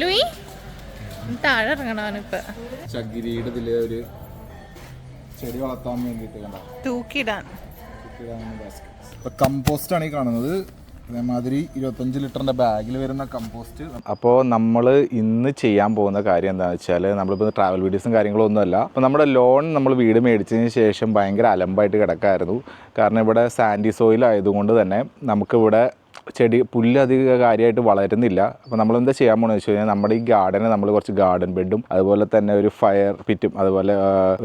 Louis? താഴെ ഇറങ്ങണവനിപ്പോ ചകിരിയുടെ ഇതിൽ ഒരു ചെടി വളർത്താൻ വേണ്ടിട്ട് കണ്ട. തൂക്കിടാൻ ഇപ്പൊ കമ്പോസ്റ്റ് ആണ് ഈ കാണുന്നത്. അതേമാതിരി ഇരുപത്തഞ്ച് ലിറ്ററിന്റെ ബാഗിൽ വരുന്ന കമ്പോസ്റ്റ്. അപ്പോൾ നമ്മൾ ഇന്ന് ചെയ്യാൻ പോകുന്ന കാര്യം എന്താണെന്ന് വെച്ചാൽ നമ്മളിപ്പോൾ ട്രാവൽ വീഡിയോസും കാര്യങ്ങളും ഒന്നുമല്ല. അപ്പോൾ നമ്മുടെ ലോൺ നമ്മൾ വീട് മേടിച്ചതിന് ശേഷം ഭയങ്കര അലമ്പായിട്ട് കിടക്കായിരുന്നു. കാരണം ഇവിടെ സാൻഡി സോയിൽ ആയതുകൊണ്ട് തന്നെ നമുക്കിവിടെ ചെടി പുല്ല് അധിക കാര്യമായിട്ട് വളരുന്നില്ല. അപ്പോൾ നമ്മൾ എന്താ ചെയ്യാൻ പോകുന്നത് വെച്ച് കഴിഞ്ഞാൽ നമ്മുടെ ഈ ഗാർഡനെ നമ്മൾ കുറച്ച് ഗാർഡൻ ബെഡും അതുപോലെ തന്നെ ഒരു ഫയർ പിറ്റും അതുപോലെ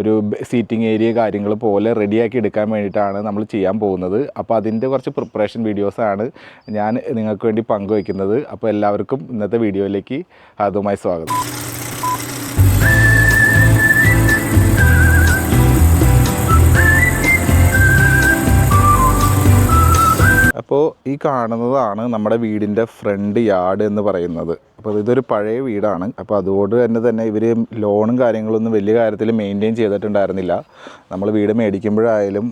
ഒരു സീറ്റിംഗ് ഏരിയ കാര്യങ്ങൾ പോലെ റെഡിയാക്കി എടുക്കാൻ വേണ്ടിയിട്ടാണ് നമ്മൾ ചെയ്യാൻ പോകുന്നത്. അപ്പോൾ അതിന്റെ കുറച്ച് പ്രിപ്പറേഷൻ വീഡിയോസാണ് ഞാൻ നിങ്ങൾക്ക് വേണ്ടി പങ്കുവയ്ക്കുന്നത് അപ്പോൾ എല്ലാവർക്കും ഇന്നത്തെ വീഡിയോയിലേക്ക് അതുമായി സ്വാഗതം. അപ്പോൾ ഈ കാണുന്നതാണ് നമ്മുടെ വീടിന്റെ ഫ്രണ്ട് യാർഡ് എന്ന് പറയുന്നത്. അപ്പോൾ ഇതൊരു പഴയ വീടാണ്. അപ്പോൾ അതുകൊണ്ട് തന്നെ തന്നെ ഇവർ ലോണും കാര്യങ്ങളൊന്നും വലിയ കാര്യത്തിൽ മെയിന്റെയിൻ ചെയ്തിട്ടുണ്ടായിരുന്നില്ല. നമ്മൾ വീട് മേടിക്കുമ്പോഴായാലും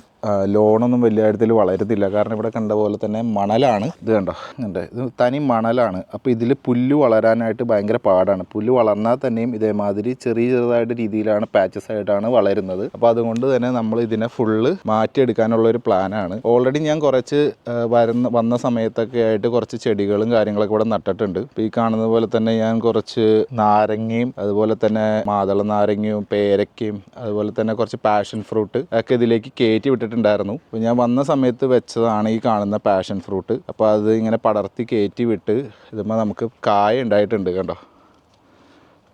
ലോണൊന്നും വലിയ കാര്യത്തിൽ വളരത്തില്ല കാരണം ഇവിടെ കണ്ട പോലെ തന്നെ മണലാണ്. ഇത് കണ്ടോ? കണ്ടോ ഇത് തനി മണലാണ്. അപ്പോൾ ഇതിൽ പുല്ല് വളരാനായിട്ട് ഭയങ്കര പാടാണ്. പുല്ല് വളർന്നാൽ തന്നെയും ഇതേമാതിരി ചെറിയ ചെറുതായിട്ട് രീതിയിലാണ് പാച്ചസ് ആയിട്ടാണ് വളരുന്നത്. അപ്പോൾ അതുകൊണ്ട് തന്നെ നമ്മൾ ഇതിനെ ഫുള്ള് മാറ്റിയെടുക്കാനുള്ള ഒരു പ്ലാനാണ് ഓൾറെഡി ഞാൻ കുറച്ച് വരുന്ന വന്ന സമയത്തൊക്കെ ആയിട്ട് കുറച്ച് ചെടികളും കാര്യങ്ങളൊക്കെ ഇവിടെ നട്ടിട്ടുണ്ട്. ഇപ്പോൾ ഈ കാണുന്ന പോലെ തന്നെ ഞാൻ കുറച്ച് നാരങ്ങയും അതുപോലെ തന്നെ മാതള നാരങ്ങയും പേരക്കയും അതുപോലെ തന്നെ കുറച്ച് പാഷൻ ഫ്രൂട്ട് ഒക്കെ ഇതിലേക്ക് കയറ്റി വിട്ടിട്ടുണ്ടായിരുന്നു അപ്പോൾ ഞാൻ വന്ന സമയത്ത് വെച്ചതാണ് ഈ കാണുന്ന പാഷൻ ഫ്രൂട്ട് അപ്പോൾ അത് ഇങ്ങനെ പടർത്തി കയറ്റി വിട്ട് ഇതുമ്പോൾ നമുക്ക് കായ ഉണ്ടായിട്ടുണ്ട് കണ്ടോ?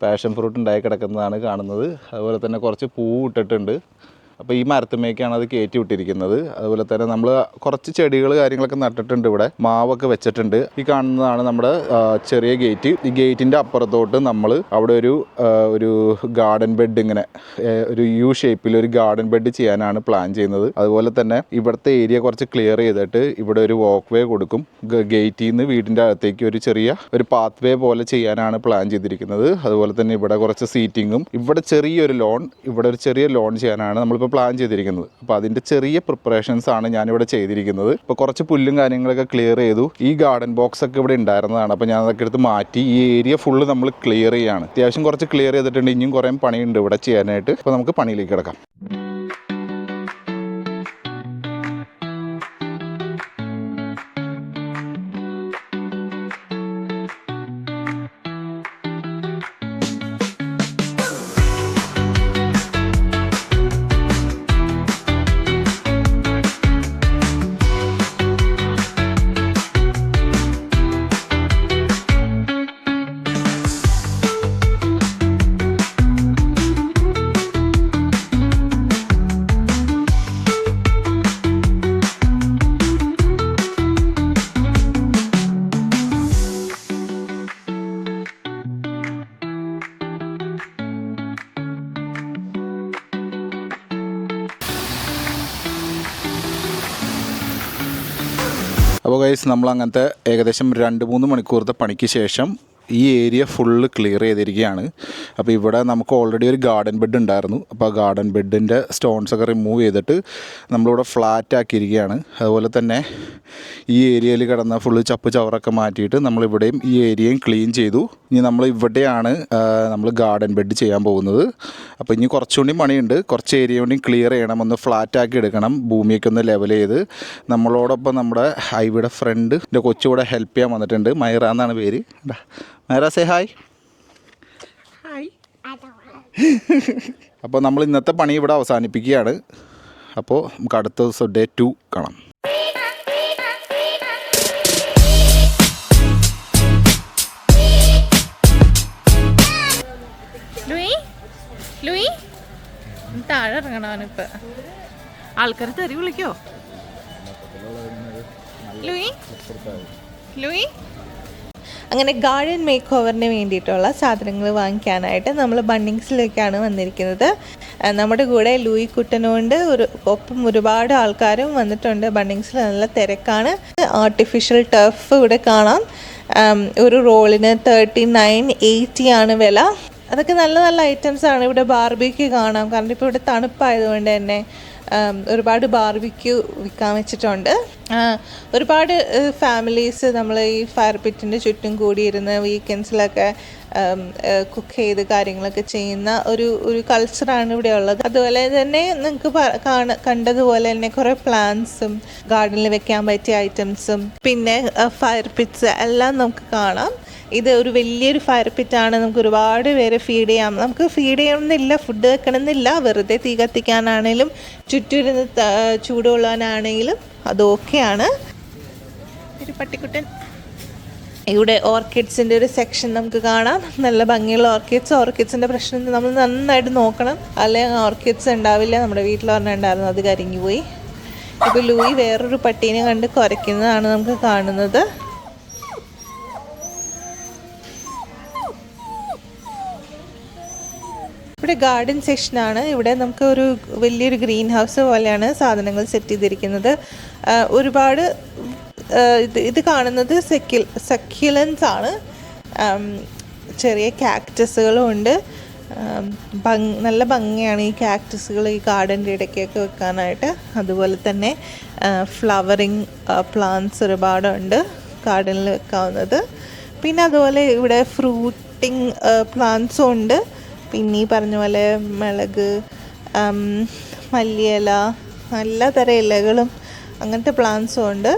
പാഷൻ ഫ്രൂട്ട് ഉണ്ടായി കിടക്കുന്നതാണ് കാണുന്നത്. അതുപോലെ തന്നെ കുറച്ച് പൂ ഇട്ടിട്ടുണ്ട്. അപ്പോൾ ഈ മരത്തുമേക്കാണ് അത് കയറ്റി വിട്ടിരിക്കുന്നത് അതുപോലെ തന്നെ നമ്മൾ കുറച്ച് ചെടികൾ കാര്യങ്ങളൊക്കെ നട്ടിട്ടുണ്ട് ഇവിടെ. മാവൊക്കെ വെച്ചിട്ടുണ്ട്. ഈ കാണുന്നതാണ് നമ്മുടെ ചെറിയ ഗേറ്റ്. ഈ ഗേറ്റിന്റെ അപ്പുറത്തോട്ട് നമ്മൾ അവിടെ ഒരു ഒരു ഗാർഡൻ ബെഡ് ഇങ്ങനെ ഒരു യു ഷേപ്പിൽ ഒരു ഗാർഡൻ ബെഡ് ചെയ്യാനാണ് പ്ലാൻ ചെയ്യുന്നത്. അതുപോലെ തന്നെ ഇവിടുത്തെ ഏരിയ കുറച്ച് ക്ലിയർ ചെയ്തിട്ട് ഇവിടെ ഒരു വാക്ക് വേ കൊടുക്കും. ഗേറ്റിൽ നിന്ന് വീടിന്റെ അകത്തേക്ക് ഒരു ചെറിയ ഒരു പാത്ത് വേ പോലെ ചെയ്യാനാണ് പ്ലാൻ ചെയ്തിരിക്കുന്നത്. അതുപോലെ തന്നെ ഇവിടെ കുറച്ച് സീറ്റിങ്ങും ഇവിടെ ചെറിയൊരു ലോൺ ഇവിടെ ഒരു ചെറിയ ലോൺ ചെയ്യാനാണ് നമ്മളിപ്പോൾ പ്ലാൻ ചെയ്തിരിക്കുന്നത്. അപ്പോൾ അതിന്റെ ചെറിയ പ്രിപ്പറേഷൻസ് ആണ് ഞാനിവിടെ ചെയ്തിരിക്കുന്നത്. ഇപ്പോൾ കുറച്ച് പുല്ലും കാര്യങ്ങളൊക്കെ ക്ലിയർ ചെയ്തു. ഈ ഗാർഡൻ ബോക്സ് ഒക്കെ ഇവിടെ ഉണ്ടായിരുന്നതാണ്. അപ്പോൾ ഞാൻ അതൊക്കെ എടുത്ത് മാറ്റി. ഈ ഏരിയ ഫുള്ള് നമ്മൾ ക്ലിയർ ചെയ്യാണ്. അത്യാവശ്യം കുറച്ച് ക്ലിയർ ചെയ്തിട്ടുണ്ട്. ഇനിയും കുറേ പണിയുണ്ട് ഇവിടെ ചെയ്യാനായിട്ട്. അപ്പോൾ നമുക്ക് പണിയിലേക്ക് കിടക്കാം. അപ്പോൾ ഗൈസ് നമ്മൾ അങ്ങനത്തെ ഏകദേശം രണ്ട് മൂന്ന് മണിക്കൂറത്തെ പണിക്ക് ശേഷം ഈ ഏരിയ ഫുള്ള് ക്ലിയർ ചെയ്തിരിക്കുകയാണ്. അപ്പോൾ ഇവിടെ നമുക്ക് ഓൾറെഡി ഒരു ഗാർഡൻ ബെഡ് ഉണ്ടായിരുന്നു. അപ്പോൾ ആ ഗാർഡൻ ബെഡിന്റെ സ്റ്റോൺസ് ഒക്കെ റിമൂവ് ചെയ്തിട്ട് നമ്മളിവിടെ ഫ്ലാറ്റ് ആക്കിയിരിക്കുകയാണ്. അതുപോലെ തന്നെ ഈ ഏരിയയിൽ കിടന്ന ഫുള്ള് ചപ്പ് ചവറൊക്കെ മാറ്റിയിട്ട് നമ്മളിവിടെയും ഈ ഏരിയയും ക്ലീൻ ചെയ്തു. ഇനി നമ്മൾ ഇവിടെയാണ് നമ്മൾ ഗാർഡൻ ബെഡ് ചെയ്യാൻ പോകുന്നത്. അപ്പോൾ ഇനി കുറച്ചുകൂടി പണിയുണ്ട്. കുറച്ച് ഏരിയ കൂടി ക്ലിയർ ചെയ്യണം. ഒന്ന് ഫ്ലാറ്റ് ആക്കി എടുക്കണം. ഭൂമിയൊക്കെ ഒന്ന് ലെവൽ ചെയ്ത്. നമ്മളോടൊപ്പം നമ്മുടെ ഹൈവേയുടെ ഫ്രണ്ട് എന്റെ കൊച്ചുകൂടെ ഹെൽപ്പ് ചെയ്യാൻ വന്നിട്ടുണ്ട്. മൈറ എന്നാണ് പേര്. മൈറ സേ ഹായ് ഹായ് അപ്പോൾ നമ്മൾ ഇന്നത്തെ പണി ഇവിടെ അവസാനിപ്പിക്കുകയാണ്. അപ്പോൾ നമുക്ക് അടുത്ത ദിവസം ഡേ ടു കാണാം. ലൂയി ലൂയി താഴെ ഇറങ്ങണവനിപ്പോ ആൾക്കാർ തെറി വിളിക്കോ? ലൂയി ലൂയി അങ്ങനെ ഗാർഡൻ മേക്ക് ഓവറിന് വേണ്ടിയിട്ടുള്ള സാധനങ്ങൾ വാങ്ങിക്കാനായിട്ട് നമ്മൾ ബണ്ണിങ്സിലേക്കാണ് വന്നിരിക്കുന്നത്. നമ്മുടെ കൂടെ ലൂയി കുട്ടനുണ്ട് ഒരു ഒപ്പം ഒരുപാട് ആൾക്കാരും വന്നിട്ടുണ്ട്. ബണ്ണിങ്സിൽ നല്ല തിരക്കാണ്. ആർട്ടിഫിഷ്യൽ ടർഫ് ഇവിടെ കാണാം. ഒരു റോളിന് തേർട്ടി നയൻ എയ്റ്റി ആണ് വില. അതൊക്കെ നല്ല നല്ല ഐറ്റംസ് ആണ് ഇവിടെ ബാർബിക്ക് കാണാം. കാരണം ഇപ്പോൾ ഇവിടെ തണുപ്പായതുകൊണ്ട് തന്നെ ഒരുപാട് ബാർബിക്യൂ വിൽക്കാൻ വെച്ചിട്ടുണ്ട്. ഒരുപാട് ഫാമിലീസ് നമ്മൾ ഈ ഫയർ പിറ്റിന്റെ ചുറ്റും കൂടിയിരുന്ന് വീക്കെൻഡ്സിലൊക്കെ കുക്ക് ചെയ്ത് കാര്യങ്ങളൊക്കെ ചെയ്യുന്ന ഒരു ഒരു കൾച്ചറാണ് ഇവിടെ ഉള്ളത്. അതുപോലെ തന്നെ നിങ്ങൾക്ക് കാണ കണ്ടതുപോലെ തന്നെ കുറേ പ്ലാന്റ്സും ഗാർഡനിൽ വെക്കാൻ പറ്റിയ ഐറ്റംസും പിന്നെ ഫയർ പിറ്റ്സ് എല്ലാം നമുക്ക് കാണാം. ഇത് ഒരു വലിയൊരു ഫയർ പിറ്റാണ് നമുക്ക് ഒരുപാട് പേരെ ഫീഡ് ചെയ്യാം. നമുക്ക് ഫീഡ് ചെയ്യണമെന്നില്ല ഫുഡ് വെക്കണമെന്നില്ല. വെറുതെ തീ കത്തിക്കാനാണേലും ചുറ്റുമിരുന്ന് ചൂട് ചൂടുകൊള്ളാനാണെങ്കിലും അത് ഓക്കെയാണ്. ഒരു പട്ടിക്കുട്ടൻ. ഇവിടെ ഓർക്കിഡ്സിന്റെ ഒരു സെക്ഷൻ നമുക്ക് കാണാം. നല്ല ഭംഗിയുള്ള ഓർക്കിഡ്സ്. ഓർക്കിഡ്സിന്റെ പ്രശ്നം നമ്മൾ നന്നായിട്ട് നോക്കണം. അല്ലെങ്കിൽ ഓർക്കിഡ്സ് ഉണ്ടാവില്ല. നമ്മുടെ വീട്ടിൽ പറഞ്ഞാൽ ഉണ്ടായിരുന്നു. അത് കരിഞ്ഞുപോയി ഇപ്പോൾ ലൂയി വേറൊരു പട്ടീനെ കണ്ട് കുരയ്ക്കുന്നതാണ് നമുക്ക് കാണുന്നത്. ഇവിടെ ഗാർഡൻ സെക്ഷനാണ്. ഇവിടെ നമുക്ക് ഒരു വലിയൊരു ഗ്രീൻ ഹൗസ് പോലെയാണ് സാധനങ്ങൾ സെറ്റ് ചെയ്തിരിക്കുന്നത്. ഒരുപാട് ഇത് ഇത് കാണുന്നത് സെക്യു സക്യുലൻസ് ആണ്. ചെറിയ കാക്ടസുകളും ഉണ്ട്. ഭംഗ് നല്ല ഭംഗിയാണ് ഈ കാക്ടസുകൾ ഈ ഗാർഡന്റെ ഇടയ്ക്കൊക്കെ വെക്കാനായിട്ട്. അതുപോലെ തന്നെ ഫ്ലവറിങ് പ്ലാന്റ്സ് ഒരുപാടുണ്ട് ഗാർഡനിൽ വെക്കാവുന്നത്. പിന്നെ അതുപോലെ ഇവിടെ ഫ്രൂട്ടിങ് പ്ലാന്റ്സും ഉണ്ട്. പിന്നെ ഈ പറഞ്ഞ പോലെ മിളക് മല്ലിയില എല്ലാ തരം ഇലകളും അങ്ങനത്തെ പ്ലാന്റ്സും ഉണ്ട്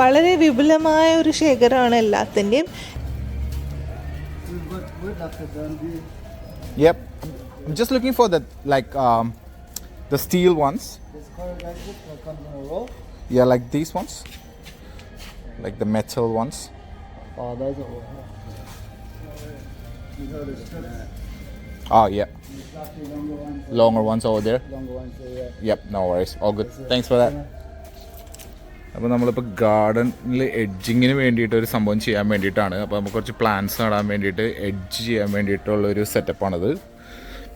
വളരെ വിപുലമായ ഒരു ശേഖരമാണ് എല്ലാത്തിന്റെയും Yep. I'm just looking for the like um, the steel ones. Yeah, like these ones. Like the metal ones. Oh, those are all. Oh yeah. Longer ones over there. Longer ones, so yeah. Yep, no worries. All good. Thanks for that. അപ്പോൾ നമ്മളിപ്പോൾ ഗാർഡനിൽ എഡ്ജിങ്ങിന് വേണ്ടിയിട്ട് ഒരു സംഭവം ചെയ്യാൻ വേണ്ടിയിട്ടാണ് അപ്പോൾ നമുക്ക് കുറച്ച് പ്ലാന്റ്സ് നടാൻ വേണ്ടിയിട്ട് എഡ്ജ് ചെയ്യാൻ വേണ്ടിയിട്ടുള്ളൊരു സെറ്റപ്പാണിത്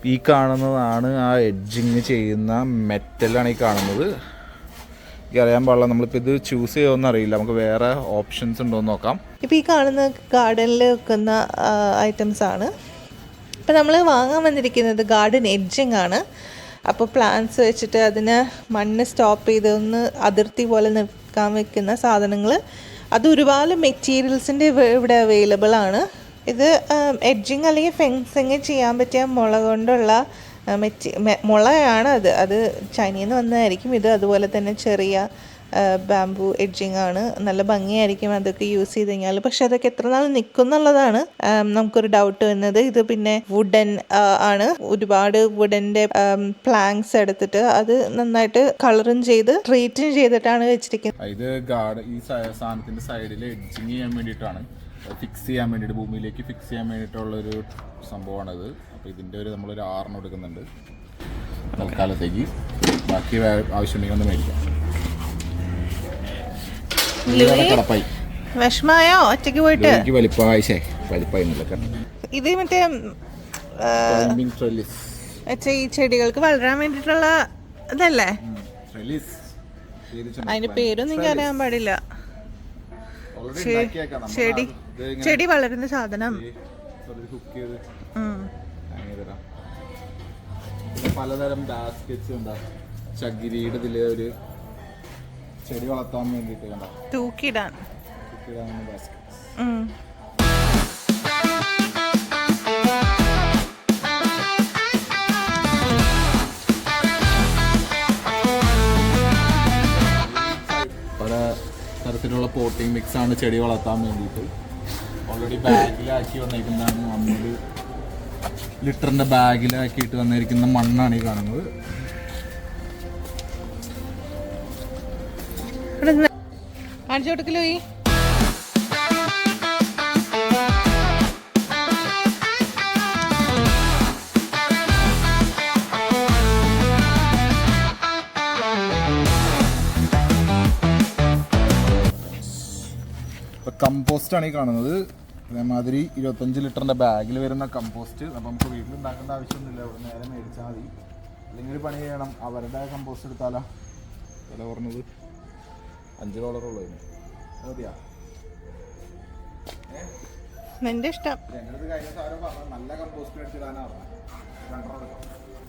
ഈ കാണുന്നതാണ് ആ എഡ്ജിങ് ചെയ്യുന്ന മെറ്റലാണ് ഈ കാണുന്നത് എനിക്ക് അറിയാൻ പാടില്ല നമ്മളിപ്പോൾ ഇത് ചൂസ് ചെയ്യുമെന്ന് അറിയില്ല നമുക്ക് വേറെ ഓപ്ഷൻസ് ഉണ്ടോ എന്ന് നോക്കാം ഇപ്പോൾ ഈ കാണുന്ന ഗാർഡനിൽ വെക്കുന്ന ഐറ്റംസ് ആണ് ഇപ്പം നമ്മൾ വാങ്ങാൻ വന്നിരിക്കുന്നത് ഗാർഡൻ എഡ്ജിങ് ആണ്. അപ്പോൾ പ്ലാന്റ്സ് വെച്ചിട്ട് അതിന് മണ്ണ് സ്റ്റോപ്പ് ചെയ്ത് ഒന്ന് അതിർത്തി പോലെ നിൽക്കാൻ വെക്കുന്ന സാധനങ്ങൾ. അത് ഒരുപാട് മെറ്റീരിയൽസിന്റെ ഇവിടെ അവൈലബിൾ ആണ്. ഇത് എഡ്ജിങ് അല്ലെങ്കിൽ ഫെൻസിങ് ചെയ്യാൻ പറ്റിയ മുള കൊണ്ടുള്ള മെറ്റി മുളയാണ് അത്. അത് ചൈനയിൽ നിന്ന് വന്നതായിരിക്കും. ഇത് അതുപോലെ തന്നെ ചെറിയ ബാംബു എഡ്ജിങ് ആണ് നല്ല ഭംഗിയായിരിക്കും അതൊക്കെ യൂസ് ചെയ്ത് കഴിഞ്ഞാൽ. പക്ഷെ അതൊക്കെ എത്ര നാൾ നിൽക്കും എന്നുള്ളതാണ് നമുക്കൊരു ഡൗട്ട് വരുന്നത്. ഇത് പിന്നെ വുഡൻ ആണ്. ഒരുപാട് വുഡന്റെ പ്ലാങ്സ് എടുത്തിട്ട് അത് നന്നായിട്ട് കളറും ചെയ്ത് ട്രീറ്റും ചെയ്തിട്ടാണ് വെച്ചിരിക്കുന്നത്. ഇത് ഗാർഡ് ഈ സാധനത്തിന്റെ സൈഡിൽ എഡ്ജിങ് ചെയ്യാൻ വേണ്ടിയിട്ടാണ്. ഫിക്സ് ചെയ്യാൻ വേണ്ടിയിട്ട് ഭൂമിയിലേക്ക് ഫിക്സ് ചെയ്യാൻ വേണ്ടിയിട്ടുള്ള ഒരു സംഭവമാണിത്. അപ്പോൾ ഇതിന്റെ ഒരു നമ്മളൊരു ആറിന് കൊടുക്കുന്നുണ്ട്. തൽക്കാലത്തേക്ക്. ബാക്കി ആവശ്യമുണ്ടെങ്കിൽ ഒന്ന് മേടിക്കാം. കടപ്പായി. വിഷമായോ? ഒറ്റയ്ക്ക് പോയിട്ട്? എനിക്ക് വലിപ്പമായി ശേ എന്നില്ല ഇത് മറ്റേ ഈ ചെടികൾക്ക് വളരാൻ വേണ്ടിയിട്ടുള്ള ഇതല്ലേ? അതിന്റെ പേരൊന്നും എനിക്ക് അറിയാൻ പാടില്ല. ചെടി ചെടി വളരുന്ന സാധനം. പലതരം ബാസ്കറ്റ്സ് ഉണ്ടാകും ചകിരിയുടെ ഇതിലെ ഒരു ചെടി വളർത്താൻ വേണ്ടിയിട്ട് കണ്ട? തൂക്കിയിടാൻ. ബാസ്കറ്റ്സ് ഉം. പല തരത്തിലുള്ള പോട്ടിംഗ് മിക്സ് ആണ് ചെടി വളർത്താൻ വേണ്ടിയിട്ട്. ഓൾറെഡി ബാഗിലാക്കി വന്നിരിക്കുന്നതാണ് നമ്മൾ ലിറ്ററിന്റെ ബാഗിലാക്കിയിട്ട് വന്നിരിക്കുന്ന മണ്ണാണ് ഈ കാണുന്നത്. കാണിച്ചു കൊടുക്കലോ ഈ? കമ്പോസ്റ്റ് ആണ് ഈ കാണുന്നത്. അതേമാതിരി ഇരുപത്തഞ്ച് ലിറ്ററിന്റെ ബാഗിൽ വരുന്ന കമ്പോസ്റ്റ് അപ്പം നമുക്ക് വീട്ടിൽ ഉണ്ടാക്കേണ്ട ആവശ്യമൊന്നുമില്ല. ഇവിടെ നേരെ മേടിച്ചാൽ മതി. അല്ലെങ്കിൽ ഒരു പണി ചെയ്യണം. അവരുടെ കമ്പോസ്റ്റ് എടുത്താലോ വില പറഞ്ഞത് അഞ്ച് ഡോളറുള്ളൂ ഇതിന് നിന്റെ ഇഷ്ടം നല്ല കമ്പോസ്റ്റ് എടുക്കാം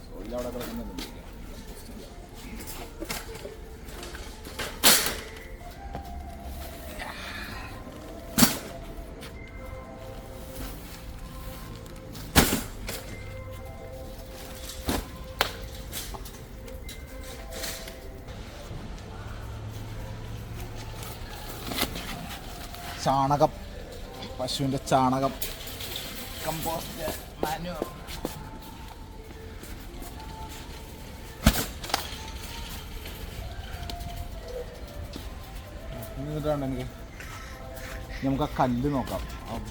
സോയിൽ അവിടെ കിടക്കുന്നുണ്ട്. ചാണകം. പശുവിന്റെ ചാണകം. കമ്പോസ്റ്റ് മാനു എന്നിട്ടാണ് എനിക്ക്. നമുക്ക് ആ കല്ല് നോക്കാം.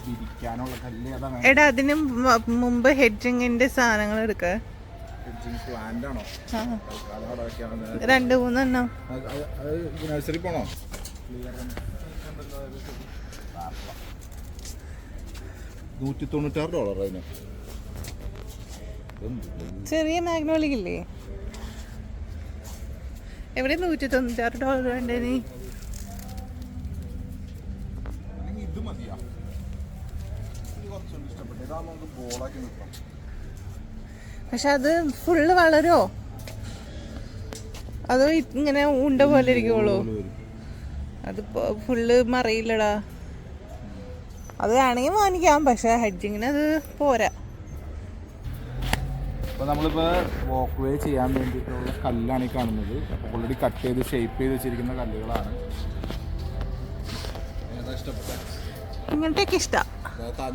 വിരിക്കാനുള്ള കല്ല് അതാണ് എടാ അതിന് മുമ്പ് ഹെഡ്ജിങ്ങിന്റെ സാധനങ്ങൾ എടുക്ക. രണ്ട് മൂന്നെണ്ണം. നഴ്സറി പോണോ? നൂറ്റി തൊണ്ണൂറ്റാറ് ഡോളർ അതിന്. ചെറിയ മാഗ്നോളിക് ഇല്ലേ? എവിടെ നൂറ്റി തൊണ്ണൂറ്റാറ് ഡോളർ വേണ്ടേ നീ ഇത് മതിയാ. പക്ഷെ അത് ഫുള്ള് വളരോ? അതോ ഇങ്ങനെ ഉണ്ട പോലെ ഇരിക്കുള്ളൂ അത് ഫുള്ള് മറിയില്ലടാ. അത് വേണമെങ്കിൽ വാങ്ങിക്കാം പക്ഷെ ഹെഡ്ജിങ്ങിന് അത് പോരാ. അപ്പോൾ നമ്മളിപ്പോൾ വാക്ക് വേ ചെയ്യാൻ വേണ്ടിയിട്ടുള്ള കല്ലാണ് ഈ കാണുന്നത്. ഓൾറെഡി കട്ട് ചെയ്ത് ഷേപ്പ് ചെയ്ത് വെച്ചിരിക്കുന്ന കല്ലുകളാണ്. ഇങ്ങനത്തെയൊക്കെ ഇഷ്ടാ.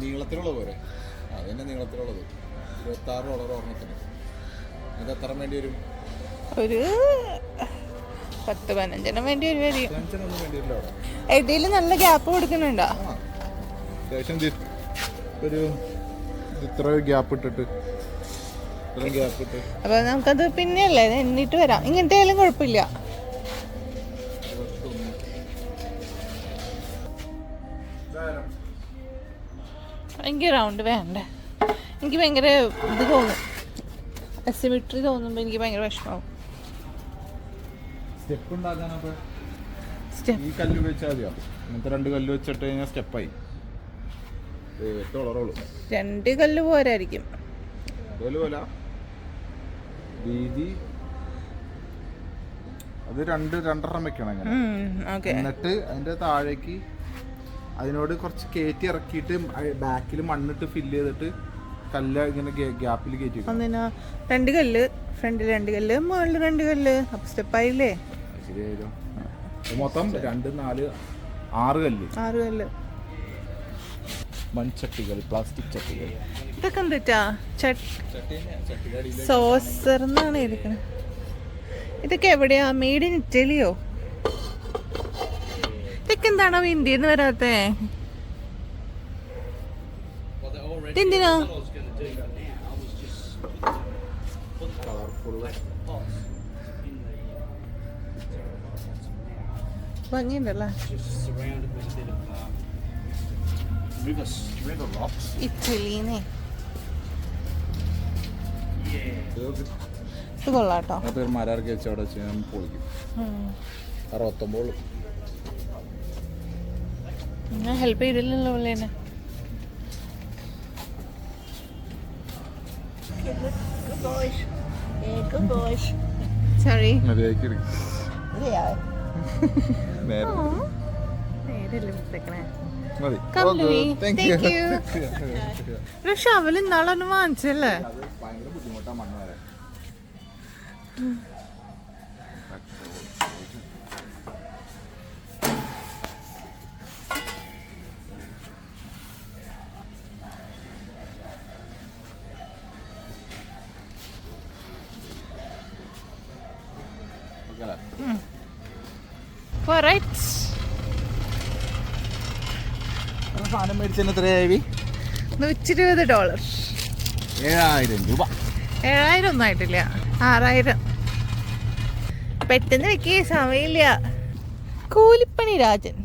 നീളത്തിലുള്ള പോരെ അതന്നെ നീളത്തിലുള്ളത്. ഇരുപത്താറ് ഡോളർ ഓർമ്മത്തിന് ഇത് എത്ര വേണ്ടി വരും? ഒരു പത്ത് പതിനഞ്ചെണ്ണം വേണ്ടി വരും ഇടയിൽ നല്ല ഗ്യാപ്പ് കൊടുക്കുന്നുണ്ടോ? അത്യാവശ്യം ഒരു ഇത് ഇത്ര ഗ്യാപ്പ് ഇട്ടിട്ട്. അപ്പൊ നമുക്കത് പിന്നെയല്ലേ എണ്ണിട്ട് വരാം. ഇങ്ങനത്തെ ആയാലും കുഴപ്പമില്ല. എനിക്ക് റൗണ്ട് വേണ്ട? എനിക്ക് ഭയങ്കര ഇത് തോന്നും. എസിമിട്രി തോന്നുമ്പോൾ എനിക്ക് ഭയങ്കര വിഷമാവും. സ്റ്റെപ്പ് ഉണ്ടാക്കാനപ്പോൾ സ്റ്റെപ്പ് ഈ കല്ല് വെച്ചാൽ മതിയോ? ഇങ്ങനത്തെ രണ്ട് കല്ല് വെച്ചിട്ട് കഴിഞ്ഞാൽ സ്റ്റെപ്പായി രണ്ട് കല്ല് പോരായിരിക്കും. വീതി. അത് രണ്ട് രണ്ടെണ്ണം വെക്കണം എന്നിട്ട് അതിന്റെ താഴേക്ക് അതിനോട് കുറച്ച് കയറ്റി ഇറക്കിയിട്ട് ബാക്കിൽ മണ്ണിട്ട് ഫില്ല് ചെയ്തിട്ട് കല്ല് ഇങ്ങനെ ഗ്യാപ്പിൽ കയറ്റി. ഒന്നിനാ? രണ്ട് കല്ല്. ഫ്രണ്ടിൽ രണ്ട് കല്ല് മുകളിൽ രണ്ട് കല്ല്. അപ്പൊ സ്റ്റെപ്പായില്ലേ ശരിയായാലോ മൊത്തം രണ്ട് നാല് ആറ് കല്ല്. ആറ് കല്ല്. മൺചട്ടികൾ പ്ലാസ്റ്റിക് ചട്ടികൾ. ഇതൊക്കെ എന്താ സോസർ എന്നാണ് ഇരിക്കുന്നത് ഇതൊക്കെ എവിടെയാ? മെയ്ഡ് ഇൻ ഇറ്റലിയോ ഇതൊക്കെ എന്താണോ ഇന്ത്യയിൽ നിന്ന് വരാത്തെ ഇതെന്തിനാ ഭംഗിയുണ്ടല്ലേ? River, river rocks. ഇറ്റലിന്നേ Yeah. ഇത് കൊള്ളാട്ടോ അതിനകത്ത് ഒരു മരം ഇറക്കി വെച്ച് അവിടെ ചെയ്യാൻ പൊളിക്കും അറുപത്തൊമ്പത് ഞാൻ ഹെൽപ്പ് ചെയ്തില്ലല്ലോ പുള്ളിനെ. സോറി നേരല്ലേ വിട്ടേക്കണേ അവൽ ഇന്നാളൊന്നും വാങ്ങിച്ചല്ലേ? ഭയങ്കര ബുദ്ധിമുട്ടാണ് മണ്ണ് വരാൻ സാധനം എത്രയായി നൂറ്റി ഇരുപത് ഡോളർ ഏഴായിരം രൂപ. ഏഴായിരം ഒന്നും ആയിട്ടില്ല. ആറായിരം. പെട്ടെന്ന് വെക്കേ സമയമില്ല. കൂലിപ്പണി രാജൻ.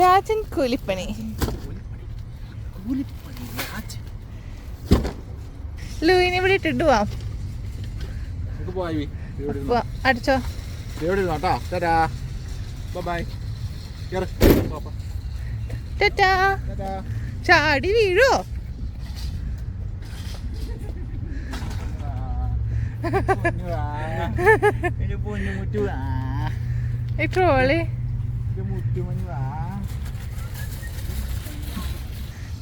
രാജൻ കൂലിപ്പണി. ലൂയിനെ ഇവിടെ ഇട്ടിട്ട് പോവാം. അടിച്ചോ. ബൈ കേറ്. പാപ്പ ടാറ്റാ ചാടി വീഴോ? ട്രോളി.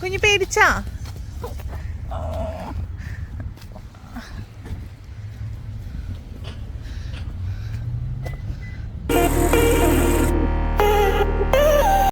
കുഞ്ഞു പേടിച്ചാ?